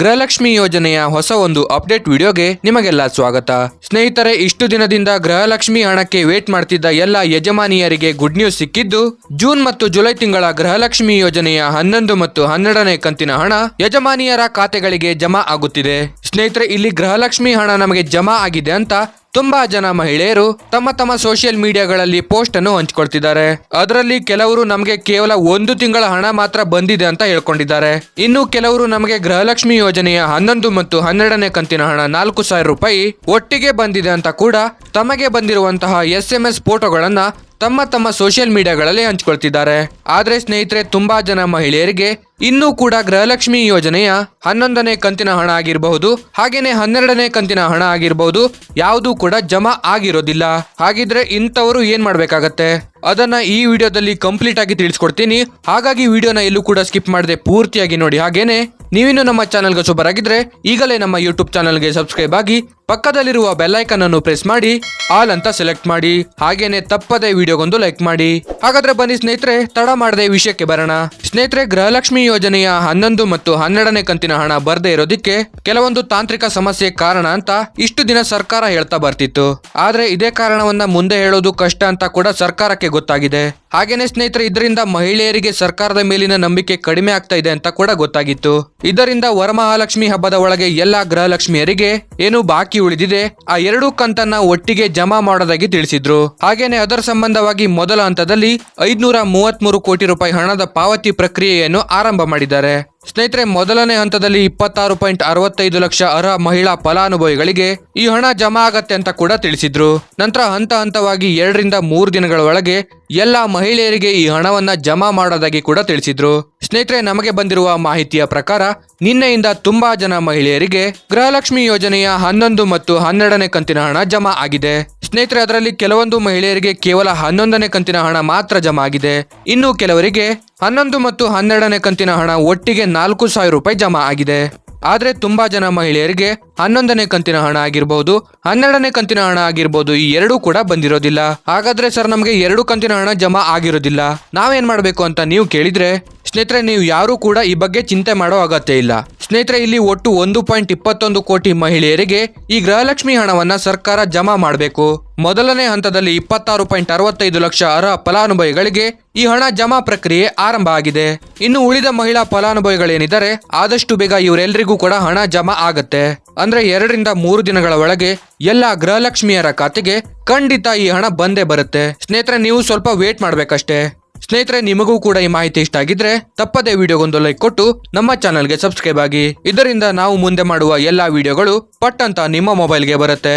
ಗೃಹಲಕ್ಷ್ಮಿ ಯೋಜನೆಯ ಹೊಸ ಒಂದು ಅಪ್ಡೇಟ್ ವಿಡಿಯೋಗೆ ನಿಮಗೆಲ್ಲ ಸ್ವಾಗತ. ಸ್ನೇಹಿತರೆ, ಇಷ್ಟು ದಿನದಿಂದ ಗೃಹಲಕ್ಷ್ಮಿ ಹಣಕ್ಕೆ ವೇಟ್ ಮಾಡ್ತಿದ್ದ ಎಲ್ಲ ಯಜಮಾನಿಯರಿಗೆ ಗುಡ್ ನ್ಯೂಸ್ ಸಿಕ್ಕಿದ್ದು, ಜೂನ್ ಮತ್ತು ಜುಲೈ ತಿಂಗಳ ಗೃಹಲಕ್ಷ್ಮಿ ಯೋಜನೆಯ ಹನ್ನೊಂದು ಮತ್ತು ಹನ್ನೆರಡನೇ ಕಂತಿನ ಹಣ ಯಜಮಾನಿಯರ ಖಾತೆಗಳಿಗೆ ಜಮಾ ಆಗುತ್ತಿದೆ. ಸ್ನೇಹಿತರೆ, ಇಲ್ಲಿ ಗೃಹಲಕ್ಷ್ಮಿ ಹಣ ನಮಗೆ ಜಮಾ ಆಗಿದೆ ಅಂತ ತುಂಬಾ ಜನ ಮಹಿಳೆಯರು ತಮ್ಮ ತಮ್ಮ ಸೋಷಿಯಲ್ ಮೀಡಿಯಾಗಳಲ್ಲಿ ಪೋಸ್ಟ್ ಅನ್ನು ಹಂಚಿಕೊಳ್ತಿದ್ದಾರೆ. ಅದರಲ್ಲಿ ಕೆಲವರು ನಮಗೆ ಕೇವಲ ಒಂದು ತಿಂಗಳ ಹಣ ಮಾತ್ರ ಬಂದಿದೆ ಅಂತ ಹೇಳ್ಕೊಂಡಿದ್ದಾರೆ. ಇನ್ನು ಕೆಲವರು ನಮಗೆ ಗೃಹಲಕ್ಷ್ಮಿ ಯೋಜನೆಯ ಹನ್ನೊಂದು ಮತ್ತು ಹನ್ನೆರಡನೇ ಕಂತಿನ ಹಣ ನಾಲ್ಕು ಸಾವಿರ ರೂಪಾಯಿ ಒಟ್ಟಿಗೆ ಬಂದಿದೆ ಅಂತ ಕೂಡ ತಮಗೆ ಬಂದಿರುವಂತಹ ಎಸ್ ಎಂ ಎಸ್ ಫೋಟೋಗಳನ್ನ ತಮ್ಮ ತಮ್ಮ ಸೋಷಿಯಲ್ ಮೀಡಿಯಾಗಳಲ್ಲಿ ಹಂಚಿಕೊಳ್ತಿದ್ದಾರೆ. ಆದ್ರೆ ಸ್ನೇಹಿತರೆ, ತುಂಬಾ ಜನ ಮಹಿಳೆಯರಿಗೆ ಇನ್ನೂ ಕೂಡ ಗೃಹಲಕ್ಷ್ಮಿ ಯೋಜನೆಯ ಹನ್ನೊಂದನೇ ಕಂತಿನ ಹಣ ಆಗಿರಬಹುದು, ಹಾಗೇನೆ ಹನ್ನೆರಡನೇ ಕಂತಿನ ಹಣ ಆಗಿರಬಹುದು, ಯಾವುದು ಕೂಡ ಜಮಾ ಆಗಿರೋದಿಲ್ಲ. ಹಾಗಿದ್ರೆ ಇಂಥವರು ಏನ್ ಮಾಡ್ಬೇಕಾಗತ್ತೆ? ಅದನ್ನ ಈ ವಿಡಿಯೋದಲ್ಲಿ ಕಂಪ್ಲೀಟ್ ಆಗಿ ತಿಳಿಸ್ಕೊಡ್ತೀನಿ. ಹಾಗಾಗಿ ವಿಡಿಯೋನ ಎಲ್ಲೂ ಕೂಡ ಸ್ಕಿಪ್ ಮಾಡದೆ ಪೂರ್ತಿಯಾಗಿ ನೋಡಿ. ಹಾಗೇನೆ ನೀವಿನ್ನು ನಮ್ಮ ಚಾನೆಲ್ಗೆ ಶುಭರಾಗಿದ್ರೆ ಈಗಲೇ ನಮ್ಮ ಯೂಟ್ಯೂಬ್ ಚಾನಲ್ಗೆ ಸಬ್ಸ್ಕ್ರೈಬ್ ಆಗಿ ಪಕ್ಕದಲ್ಲಿರುವ ಬೆಲ್ಲೈಕನ್ ಅನ್ನು ಪ್ರೆಸ್ ಮಾಡಿ ಆಲ್ ಅಂತ ಸೆಲೆಕ್ಟ್ ಮಾಡಿ. ಹಾಗೇನೆ ತಪ್ಪದೆ ವಿಡಿಯೋಗೊಂದು ಲೈಕ್ ಮಾಡಿ. ಹಾಗಾದ್ರೆ ಬನ್ನಿ ಸ್ನೇಹಿತರೆ, ತಡ ಮಾಡದೆ ವಿಷಯಕ್ಕೆ ಬರೋಣ. ಸ್ನೇಹಿತರೆ, ಗೃಹಲಕ್ಷ್ಮಿ ಯೋಜನೆಯ ಹನ್ನೊಂದು ಮತ್ತು ಹನ್ನೆರಡನೇ ಕಂತಿನ ಹಣ ಬರದೇ ಇರೋದಿಕ್ಕೆ ಕೆಲವೊಂದು ತಾಂತ್ರಿಕ ಸಮಸ್ಯೆ ಕಾರಣ ಅಂತ ಇಷ್ಟು ದಿನ ಸರ್ಕಾರ ಹೇಳ್ತಾ ಬರ್ತಿತ್ತು. ಆದ್ರೆ ಇದೇ ಕಾರಣವನ್ನ ಮುಂದೆ ಹೇಳೋದು ಕಷ್ಟ ಅಂತ ಕೂಡ ಸರ್ಕಾರಕ್ಕೆ ಗೊತ್ತಾಗಿದೆ. ಹಾಗೇನೆ ಸ್ನೇಹಿತರೆ, ಇದರಿಂದ ಮಹಿಳೆಯರಿಗೆ ಸರ್ಕಾರದ ಮೇಲಿನ ನಂಬಿಕೆ ಕಡಿಮೆ ಆಗ್ತಾ ಇದೆ ಅಂತ ಕೂಡ ಗೊತ್ತಾಗಿತ್ತು. ಇದರಿಂದ ವರಮಹಾಲಕ್ಷ್ಮಿ ಹಬ್ಬದ ಒಳಗೆ ಎಲ್ಲಾ ಗೃಹಲಕ್ಷ್ಮಿಯರಿಗೆ ಏನು ಬಾಕಿ ಉಳಿದಿದೆ? ಆ ಎರಡೂ ಕಂತನ್ನ ಒಟ್ಟಿಗೆ ಜಮಾ ಮಾಡೋದಾಗಿ ತಿಳಿಸಿದ್ರು. ಹಾಗೇನೆ ಅದರ ಸಂಬಂಧವಾಗಿ ಮೊದಲ ಹಂತದಲ್ಲಿ ಐದ್ನೂರ ಮೂವತ್ಮೂರು ಕೋಟಿ ರೂಪಾಯಿ ಹಣದ ಪಾವತಿ ಪ್ರಕ್ರಿಯೆಯನ್ನು ಆರಂಭ ಮಾಡಿದ್ದಾರೆ. ಸ್ನೇಹಿತರೆ, ಮೊದಲನೇ ಹಂತದಲ್ಲಿ ಇಪ್ಪತ್ತಾರು ಪಾಯಿಂಟ್ ಅರವತ್ತೈದು ಲಕ್ಷ ಅರ್ಹ ಮಹಿಳಾ ಫಲಾನುಭವಿಗಳಿಗೆ ಈ ಹಣ ಜಮಾ ಆಗತ್ತೆ ಅಂತ ಕೂಡ ತಿಳಿಸಿದ್ರು. ನಂತರ ಹಂತ ಹಂತವಾಗಿ ಎರಡರಿಂದ ಮೂರು ದಿನಗಳ ಒಳಗೆ ಎಲ್ಲ ಮಹಿಳೆಯರಿಗೆ ಈ ಹಣವನ್ನ ಜಮಾ ಮಾಡೋದಾಗಿ ಕೂಡ ತಿಳಿಸಿದ್ರು. ಸ್ನೇಹಿತರೆ, ನಮಗೆ ಬಂದಿರುವ ಮಾಹಿತಿಯ ಪ್ರಕಾರ ನಿನ್ನೆಯಿಂದ ತುಂಬಾ ಜನ ಮಹಿಳೆಯರಿಗೆ ಗೃಹಲಕ್ಷ್ಮಿ ಯೋಜನೆಯ ಹನ್ನೊಂದು ಮತ್ತು ಹನ್ನೆರಡನೇ ಕಂತಿನ ಹಣ ಜಮಾ ಆಗಿದೆ. ಸ್ನೇಹಿತರೆ, ಅದರಲ್ಲಿ ಕೆಲವೊಂದು ಮಹಿಳೆಯರಿಗೆ ಕೇವಲ ಹನ್ನೊಂದನೇ ಕಂತಿನ ಹಣ ಮಾತ್ರ ಜಮಾ ಆಗಿದೆ. ಇನ್ನು ಕೆಲವರಿಗೆ ಹನ್ನೊಂದು ಮತ್ತು ಹನ್ನೆರಡನೇ ಕಂತಿನ ಹಣ ಒಟ್ಟಿಗೆ ನಾಲ್ಕು ಸಾವಿರ ರೂಪಾಯಿ ಜಮಾ ಆಗಿದೆ. ಆದ್ರೆ ತುಂಬಾ ಜನ ಮಹಿಳೆಯರಿಗೆ ಹನ್ನೊಂದನೇ ಕಂತಿನ ಹಣ ಆಗಿರ್ಬಹುದು ಹನ್ನೆರಡನೇ ಕಂತಿನ ಹಣ ಆಗಿರ್ಬಹುದು ಈ ಎರಡೂ ಕೂಡ ಬಂದಿರೋದಿಲ್ಲ. ಹಾಗಾದ್ರೆ ಸರ್, ನಮಗೆ ಎರಡು ಕಂತಿನ ಹಣ ಜಮಾ ಆಗಿರೋದಿಲ್ಲ. ನಾವೇನ್ ಮಾಡಬೇಕು ಅಂತ ನೀವು ಕೇಳಿದ್ರೆ? ಸ್ನೇಹಿತರೆ, ನೀವು ಯಾರೂ ಕೂಡ ಈ ಬಗ್ಗೆ ಚಿಂತೆ ಮಾಡೋ ಅಗತ್ಯ ಇಲ್ಲ. ಸ್ನೇಹಿತರೆ, ಇಲ್ಲಿ ಒಟ್ಟು ಒಂದು ಪಾಯಿಂಟ್ ಇಪ್ಪತ್ತೊಂದು ಕೋಟಿ ಮಹಿಳೆಯರಿಗೆ ಈ ಗೃಹಲಕ್ಷ್ಮಿ ಹಣವನ್ನ ಸರ್ಕಾರ ಜಮಾ ಮಾಡಬೇಕು. ಮೊದಲನೇ ಹಂತದಲ್ಲಿ ಇಪ್ಪತ್ತಾರು ಪಾಯಿಂಟ್ ಅರವತ್ತೈದು ಲಕ್ಷ ಅರ್ಹ ಫಲಾನುಭವಿಗಳಿಗೆ ಈ ಹಣ ಜಮಾ ಪ್ರಕ್ರಿಯೆ ಆರಂಭ ಆಗಿದೆ. ಇನ್ನು ಉಳಿದ ಮಹಿಳಾ ಫಲಾನುಭವಿಗಳೇನಿದ್ದಾರೆ, ಆದಷ್ಟು ಬೇಗ ಇವರೆಲ್ಲರಿಗೂ ಕೂಡ ಹಣ ಜಮಾ ಆಗತ್ತೆ. ಅಂದ್ರೆ ಎರಡರಿಂದ ಮೂರು ದಿನಗಳ ಒಳಗೆ ಎಲ್ಲ ಗೃಹಲಕ್ಷ್ಮಿಯರ ಖಾತೆಗೆ ಖಂಡಿತ ಈ ಹಣ ಬಂದೇ ಬರುತ್ತೆ. ಸ್ನೇಹಿತರೆ, ನೀವು ಸ್ವಲ್ಪ ವೇಟ್ ಮಾಡ್ಬೇಕಷ್ಟೇ. ಸ್ನೇಹಿತರೆ, ನಿಮಗೂ ಕೂಡ ಈ ಮಾಹಿತಿ ಇಷ್ಟ ಆಗಿದ್ರೆ ತಪ್ಪದೇ ವಿಡಿಯೋಗೊಂದು ಲೈಕ್ ಕೊಟ್ಟು ನಮ್ಮ ಚಾನಲ್ಗೆ ಸಬ್ಸ್ಕ್ರೈಬ್ ಆಗಿ. ಇದರಿಂದ ನಾವು ಮುಂದೆ ಮಾಡುವ ಎಲ್ಲಾ ವಿಡಿಯೋಗಳು ಪಟ್ ಅಂತ ನಿಮ್ಮ ಮೊಬೈಲ್ಗೆ ಬರುತ್ತೆ.